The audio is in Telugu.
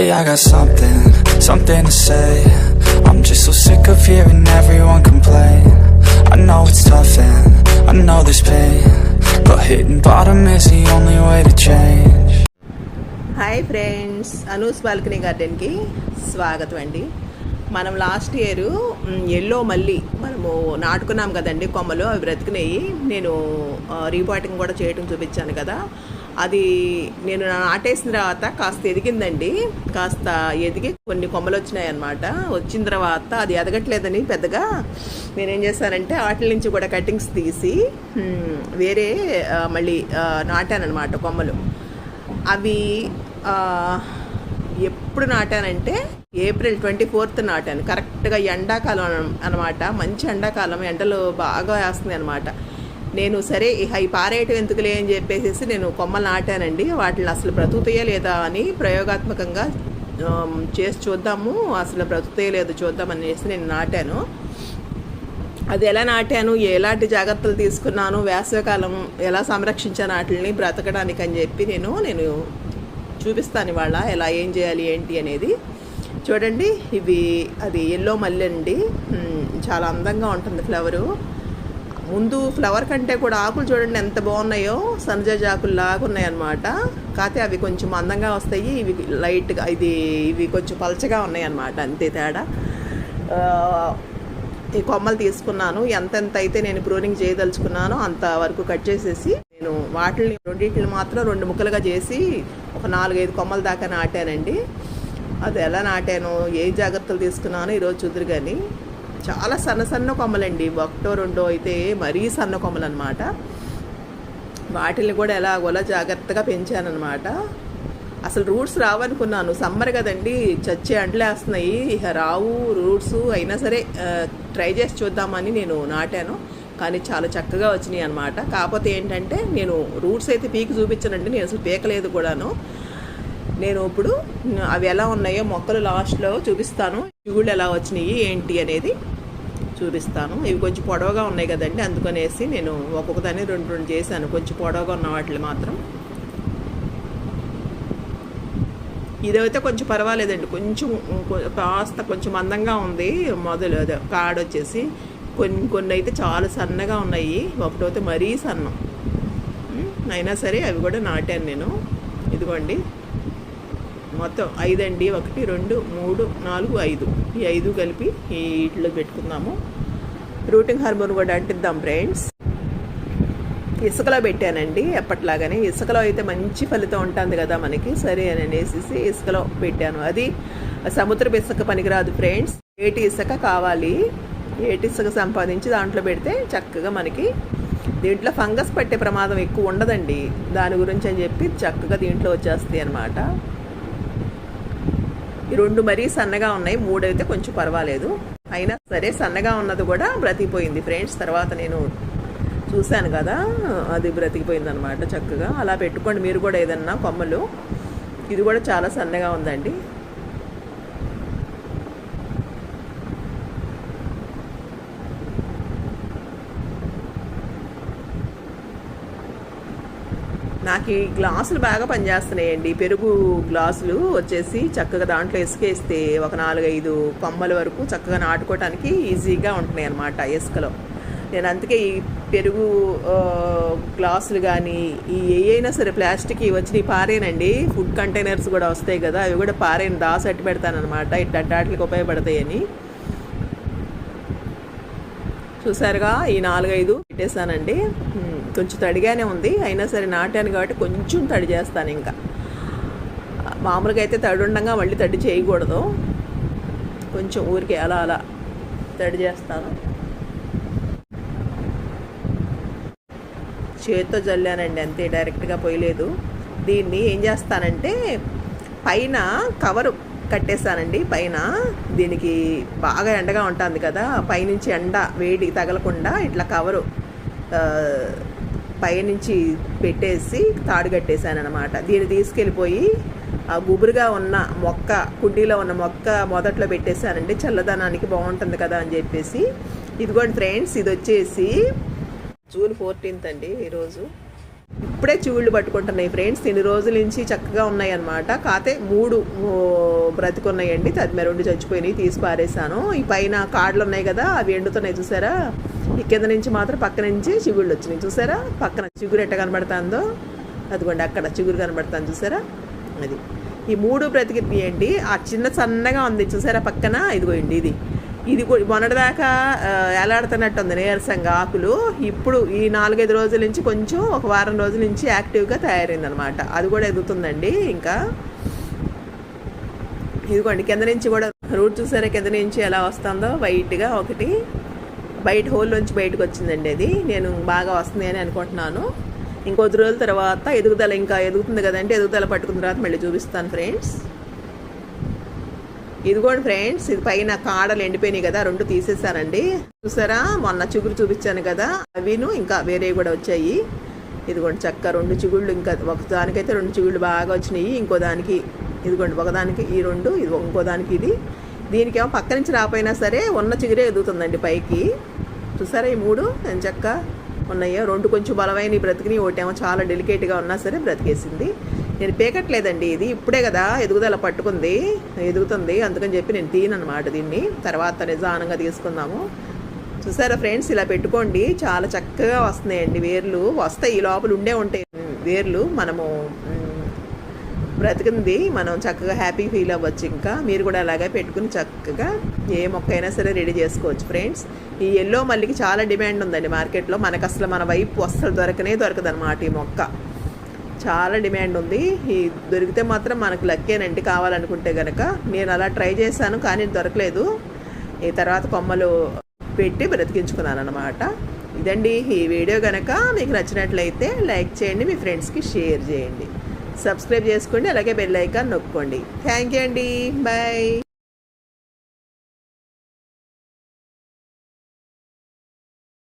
Hey, I got something, something to say. I'm just so sick of hearing everyone complain. I know it's tough and I know there's pain. But hitting bottom is the only way to change. Hi friends Anu's balcony గార్డెన్కి స్వాగతం అండి మనం లాస్ట్ ఇయర్ ఎల్లో మళ్ళీ మనము నాటుకున్నాం కదండి కొమ్మలు అవి బ్రతికినాయి నేను రీపాటింగ్ కూడా చేయటం చూపించాను కదా అది నేను నాటేసిన తర్వాత కాస్త ఎదిగిందండి. కాస్త ఎదిగి కొన్ని కొమ్మలు వచ్చినాయి అనమాట వచ్చిన తర్వాత అది ఎదగట్లేదని పెద్దగా నేనేం చేశానంటే వాటి నుంచి కూడా కటింగ్స్ తీసి వేరే మళ్ళీ నాటానమాట కొమ్మలు. అవి ఎప్పుడు నాటానంటే ఏప్రిల్ ట్వంటీ ఫోర్త్ నాటాను. కరెక్ట్గా ఎండాకాలం అనమాట మంచి ఎండాకాలం. ఎండలు బాగా వేస్తుంది అనమాట నేను సరే ఇక ఈ పారేయటం ఎందుకులే అని చెప్పేసి నేను కొమ్మలు నాటానండి. వాటిని అసలు బ్రతుకుతాయా లేదా అని ప్రయోగాత్మకంగా చేసి చూద్దాము. అసలు బ్రతుకుతాయో లేదో చూద్దాం అనేసి నేను నాటాను. అది ఎలా నాటాను? ఎలాంటి జాగ్రత్తలు తీసుకున్నాను? వేసవికాలం ఎలా సంరక్షించాను? వాటిని బ్రతకడానికి అని చెప్పి నేను నేను చూపిస్తాను ఇవాళ ఎలా ఏం చేయాలి ఏంటి అనేది. చూడండి ఇవి అది ఎల్లో మల్లె అండి. చాలా అందంగా ఉంటుంది ఫ్లవరు. ముందు ఫ్లవర్ కంటే కూడా ఆకులు చూడండి ఎంత బాగున్నాయో. సన్జాజ్ ఆకులు లాగా ఉన్నాయి అనమాట కాకపోతే అవి కొంచెం అందంగా వస్తాయి. ఇవి లైట్గా ఇది ఇవి కొంచెం పలచగా ఉన్నాయి అనమాట అంతే తేడా. ఈ కొమ్మలు తీసుకున్నాను. ఎంతెంత అయితే నేను ప్రూనింగ్ చేయదలుచుకున్నానో అంత వరకు కట్ చేసేసి నేను వాటిని రెండింటిని మాత్రం రెండు ముక్కలుగా చేసి ఒక నాలుగైదు కొమ్మల దాకా నాటానండి. అది ఎలా నాటాను ఏ జాగ్రత్తలు తీసుకున్నానో ఈరోజు చూద్దరు కానీ చాలా సన్న సన్న కొమ్మలండి. ఒకటో రెండో అయితే మరీ సన్న కొమ్మలు అనమాట వాటిని కూడా ఎలాగోలా జాగ్రత్తగా పెంచానమాట అసలు రూట్స్ రావనుకున్నాను. సమ్మర్ కదండి చచ్చే అంటలేస్తున్నాయి. ఇక రావు రూట్స్ అయినా సరే ట్రై చేసి చూద్దామని నేను నాటాను. కానీ చాలా చక్కగా వచ్చినాయి అనమాట కాకపోతే ఏంటంటే నేను రూట్స్ అయితే పీకి చూపించానండి. నేను అసలు పీకలేదు కూడాను. నేను ఇప్పుడు అవి ఎలా ఉన్నాయో మొక్కలు లాస్ట్లో చూపిస్తాను. చిగుళ్ళు ఎలా వచ్చినాయి ఏంటి అనేది చూపిస్తాను. ఇవి కొంచెం పొడవుగా ఉన్నాయి కదండి అందుకనేసి నేను ఒక్కొక్కదాన్ని రెండు రెండు చేశాను. కొంచెం పొడవుగా ఉన్న వాటిని మాత్రం. ఇదైతే కొంచెం పర్వాలేదండి కొంచెం కాస్త కొంచెం మందంగా ఉంది మొదలు అదే కాడ వచ్చేసి. కొన్ని కొన్ని అయితే చాలా సన్నగా ఉన్నాయి ఒకటైతే మరీ సన్నం. అయినా సరే అవి కూడా నాటాను నేను. ఇదిగోండి. మొత్తం ఐదండి ఒకటి రెండు మూడు నాలుగు ఐదు. ఈ ఐదు కలిపి ఈ వీటిలో పెట్టుకుందాము. రూటింగ్ హార్మోన్ కూడా అంటిద్దాం ఫ్రెండ్స్. ఇసుకలో పెట్టానండి ఎప్పట్లాగానే. ఇసుకలో అయితే మంచి ఫలితం ఉంటుంది కదా మనకి. సరే అని అనేసి ఇసుకలో పెట్టాను. అది సముద్రపు ఇసుక పనికిరాదు ఫ్రెండ్స్. ఏటి ఇసుక కావాలి. ఏటి ఇసుక సంపాదించి దాంట్లో పెడితే చక్కగా మనకి దీంట్లో ఫంగస్ పట్టే ప్రమాదం ఎక్కువ ఉండదండి. దాని గురించి అని చెప్పి చక్కగా దీంట్లో వచ్చేస్తాయి అనమాట ఈ రెండు మరీ సన్నగా ఉన్నాయి. మూడు అయితే కొంచెం పర్వాలేదు. అయినా సరే సన్నగా ఉన్నది కూడా బ్రతికిపోయింది. ఫ్రెండ్స్ తర్వాత నేను చూశాను కదా అది బ్రతికిపోయింది అనమాట చక్కగా. అలా పెట్టుకోండి. మీరు కూడా ఏదన్నా కొమ్మలు. ఇది కూడా చాలా సన్నగా ఉందండి. నాకు ఈ గ్లాసులు బాగా పనిచేస్తున్నాయండి. పెరుగు గ్లాసులు వచ్చేసి చక్కగా దాంట్లో ఇసుకేస్తే ఒక నాలుగైదు కొమ్మల వరకు చక్కగా నాటుకోవటానికి ఈజీగా ఉంటున్నాయి అన్నమాట ఇసుకలో. నేను అందుకే ఈ పెరుగు గ్లాసులు కానీ ఈ ఏ అయినా సరే ప్లాస్టిక్ వచ్చినాయి పారేనండి. ఫుడ్ కంటైనర్స్ కూడా వస్తాయి కదా అవి కూడా పారేను. దాసట్టు పెడతానమాట ఇట్లాంటి వాటికి ఉపయోగపడతాయని. చూసారుగా ఈ నాలుగైదు పెట్టేశానండి. కొంచెం తడిగానే ఉంది. అయినా సరే నాటాను కాబట్టి కొంచెం తడి చేస్తాను ఇంకా. మామూలుగా అయితే తడి ఉండగా మళ్ళీ తడి చేయకూడదు. కొంచెం ఊరికే అలా అలా తడి చేస్తాను. చేతితో జల్లానండి అంతే డైరెక్ట్గా పోయలేదు. దీన్ని ఏం చేస్తానంటే పైన కవరు కట్టేస్తానండి. పైన దీనికి బాగా ఎండగా ఉంటుంది కదా పైనుంచి ఎండ వేడి తగలకుండా ఇట్లా కవరు పైనుంచి పెట్టేసి తాడు కట్టేశాను అనమాట దీన్ని తీసుకెళ్ళిపోయి ఆ గుబురుగా ఉన్న మొక్క కుండీలో ఉన్న మొక్క మొదట్లో పెట్టేశానండి. చల్లదనానికి బాగుంటుంది కదా అని చెప్పేసి. ఇదిగోండి ఫ్రెండ్స్ ఇది వచ్చేసి జూన్ ఫోర్టీన్త్ అండి ఈరోజు. ఇప్పుడే చివుళ్ళు పట్టుకుంటున్నాయి ఫ్రెండ్స్. ఇన్ని రోజుల నుంచి చక్కగా ఉన్నాయి అనమాట కాతే మూడు ఓ, బ్రతికున్నాయండి. తదిమే రెండు చచ్చిపోయినాయి తీసి పారేసాను ఈ పైన కాడలు ఉన్నాయి కదా అవి ఎండుతున్నాయి చూసారా? ఈ కింద నుంచి మాత్రం పక్క నుంచి చిగుళ్ళు వచ్చినాయి చూసారా? పక్కన చిగురు ఎట్ట కనబడుతుందో? అదిగోండి అక్కడ చిగురు కనబడుతుంది చూసారా? అది. ఈ మూడు బ్రతికినాయండి. ఆ చిన్న సన్నగా ఉంది చూసారా పక్కన? ఇదిగోండి ఇది. ఇది కూడా మొన్నటిదాకా ఆ, ఎలాడుతున్నట్టు ఉంది నీరసంగా ఆకులు. ఇప్పుడు ఈ నాలుగైదు రోజుల నుంచి కొంచెం ఒక వారం రోజుల నుంచి యాక్టివ్గా తయారైందనమాట. అది కూడా ఎదుగుతుందండి ఇంకా. ఇదిగోండి కింద నుంచి కూడా రూట్ చూసారా? కింద నుంచి ఎలా వస్తుందో వైట్గా ఒకటి. బయట హోల్ నుంచి బయటకు వచ్చిందండి అది. నేను బాగా వస్తుంది అని అనుకుంటున్నాను. ఇంకొద్ది రోజుల తర్వాత ఎదుగుదల ఇంకా ఎదుగుతుంది కదంటే ఎదుగుదల పట్టుకున్న తర్వాత మళ్ళీ చూపిస్తాను ఫ్రెండ్స్. ఇదిగోండి ఫ్రెండ్స్ ఇది పైన కాడలు ఎండిపోయినాయి కదా రెండు తీసేసానండి చూసారా? మొన్న చిగురు చూపించాను కదా అవిను ఇంకా వేరే కూడా వచ్చాయి. ఇదిగోండి చక్క రెండు చిగుళ్ళు ఇంకా ఒక దానికైతే రెండు చిగుళ్ళు బాగా వచ్చినాయి. ఇంకో దానికి ఇదిగోండి ఒకదానికి ఈ రెండు ఇది ఇంకో దానికి ఇది. దీనికేమో పక్క నుంచి రాపోయినా సరే ఉన్న చిగురే ఎదుగుతుందండి పైకి. చూసారా ఈ మూడు? నేను చక్క ఉన్నాయో. రెండు కొంచెం బలమైన ఈ బ్రతికిని ఒకటేమో చాలా డెలికేట్గా ఉన్నా సరే బ్రతికేసింది. నేను పేకట్లేదండి ఇది. ఇప్పుడే కదా ఎదుగుదల పట్టుకుంది ఎదుగుతుంది. అందుకని చెప్పి నేను తీనమాట దీన్ని. తర్వాత నిజానంగా తీసుకుందాము. చూసారా ఫ్రెండ్స్? ఇలా పెట్టుకోండి. చాలా చక్కగా వస్తున్నాయండి వేర్లు. వస్తాయి. ఈ లోపల ఉండే ఉంటాయి వేర్లు. మనము బ్రతికింది. మనం చక్కగా హ్యాపీ ఫీల్ అవ్వచ్చు ఇంకా. మీరు కూడా అలాగే పెట్టుకుని చక్కగా ఏ మొక్క అయినా సరే రెడీ చేసుకోవచ్చు ఫ్రెండ్స్. ఈ ఎల్లో మల్లికి చాలా డిమాండ్ ఉందండి మార్కెట్లో. మనకు అసలు మన వైపు అస్సలు దొరకనే దొరకదన్నమాట ఈ మొక్క. చాలా డిమాండ్ ఉంది. ఈ దొరికితే మాత్రం మనకు లక్కేనండి కావాలనుకుంటే కనుక నేను అలా ట్రై చేశాను కానీ దొరకలేదు. ఈ తర్వాత కొమ్మలు పెట్టి బ్రతికించుకున్నాను అనమాట ఇదండి ఈ వీడియో కనుక మీకు నచ్చినట్లయితే లైక్ చేయండి మీ ఫ్రెండ్స్కి షేర్ చేయండి. సబ్స్క్రైబ్ చేసుకోండి అలాగే బెల్ ఐకాన్ నొక్కోండి. థ్యాంక్ యూ అండి. బాయ్.